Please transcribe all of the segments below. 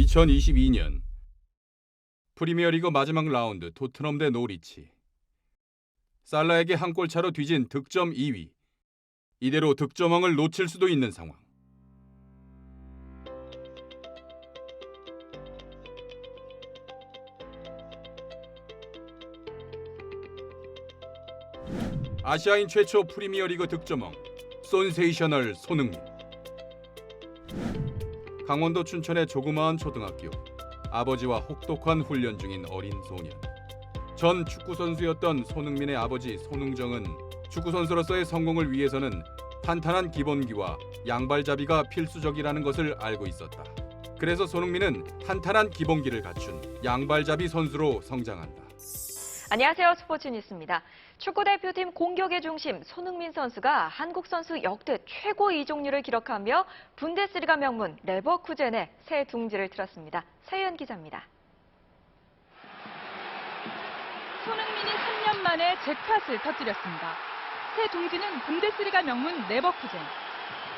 2022년 프리미어리그 마지막 라운드 토트넘 대 노리치. 살라에게 한 골 차로 뒤진 득점 2위. 이대로 득점왕을 놓칠 수도 있는 상황. 아시아인 최초 프리미어리그 득점왕 손세이셔널 손흥민 강원도 춘천의 조그마한 초등학교 아버지와 혹독한 훈련 중인 어린 소년 전 축구 선수였던 손흥민의 아버지 손흥정은 축구 선수로서의 성공을 위해서는 탄탄한 기본기와 양발잡이가 필수적이라는 것을 알고 있었다. 그래서 손흥민은 탄탄한 기본기를 갖춘 양발잡이 선수로 성장한다. 안녕하세요. 스포츠 뉴스입니다. 축구 대표팀 공격의 중심 손흥민 선수가 한국 선수 역대 최고 이적률을 기록하며 분데스리가 명문 레버쿠젠에 새 둥지를 틀었습니다. 서현 기자입니다. 손흥민이 3년 만에 잭팟을 터뜨렸습니다. 새 둥지는 분데스리가 명문 레버쿠젠.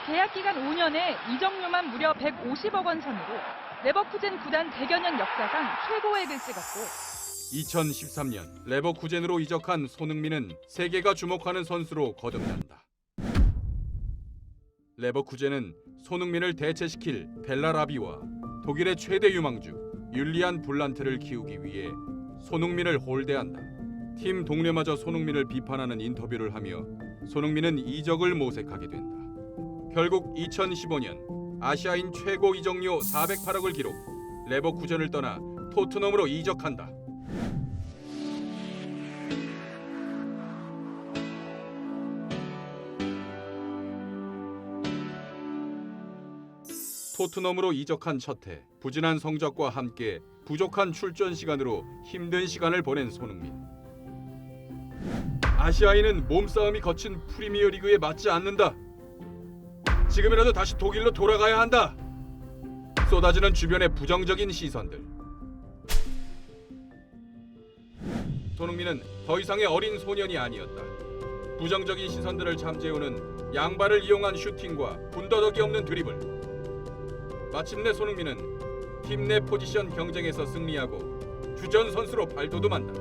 계약 기간 5년에 이적료만 무려 150억 원 선으로 레버쿠젠 구단 대견연 역사상 최고액을 찍었고 2013년 레버쿠젠으로 이적한 손흥민은 세계가 주목하는 선수로 거듭난다. 레버쿠젠은 손흥민을 대체시킬 벨라라비와 독일의 최대 유망주 율리안 블란트를 키우기 위해 손흥민을 홀대한다. 팀 동료마저 손흥민을 비판하는 인터뷰를 하며 손흥민은 이적을 모색하게 된다. 결국 2015년 아시아인 최고 이적료 408억을 기록 레버쿠젠을 떠나 토트넘으로 이적한다. 토트넘으로 이적한 첫해 부진한 성적과 함께 부족한 출전 시간으로 힘든 시간을 보낸 손흥민. 아시아인은 몸싸움이 거친 프리미어리그에 맞지 않는다. 지금이라도 다시 독일로 돌아가야 한다. 쏟아지는 주변의 부정적인 시선들. 손흥민은 더 이상의 어린 소년이 아니었다. 부정적인 시선들을 잠재우는 양발을 이용한 슈팅과 군더더기 없는 드리블. 마침내 손흥민은 팀 내 포지션 경쟁에서 승리하고 주전 선수로 발돋움한다.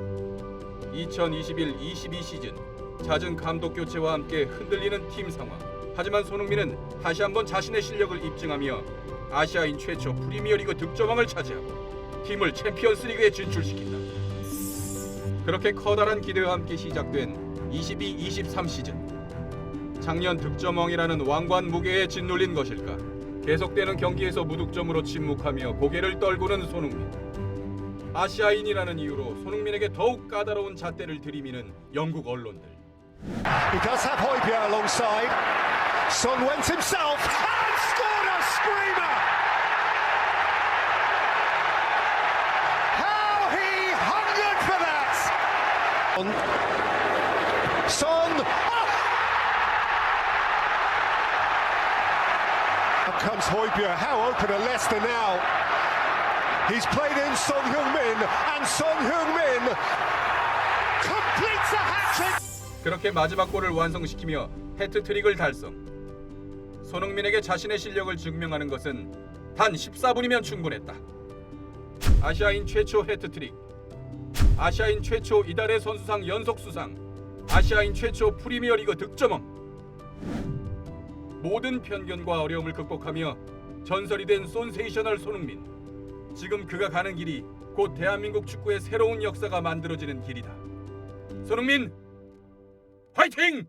2021-22 시즌 잦은 감독 교체와 함께 흔들리는 팀 상황. 하지만 손흥민은 다시 한번 자신의 실력을 입증하며 아시아인 최초 프리미어리그 득점왕을 차지하고 팀을 챔피언스리그에 진출시킨다. 그렇게 커다란 기대와 함께 시작된 22-23 시즌. 작년 득점왕이라는 왕관 무게에 짓눌린 것일까? 계속되는 경기에서 무득점으로 침묵하며 고개를 떨구는 손흥민. 아시아인이라는 이유로 손흥민에게 더욱 까다로운 잣대를 들이미는 영국 언론들. He does have Højbjerg alongside. Son went himself Son. Oh! Up comes Højbjerg. How open are Leicester now? He's played in Son Heung-min, and Son Heung-min completes a hat-trick. 그렇게 마지막 골을 완성시키며 해트트릭을 달성. 손흥민에게 자신의 실력을 증명하는 것은 단 14분이면 충분했다. 아시아인 최초 해트트릭, 아시아인 최초 이달의 선수상 연속 수상, 아시아인 최초 프리미어리그 득점왕. 모든 편견과 어려움을 극복하며 전설이 된 손세이셔널 손흥민. 지금 그가 가는 길이 곧 대한민국 축구의 새로운 역사가 만들어지는 길이다. 손흥민 화이팅!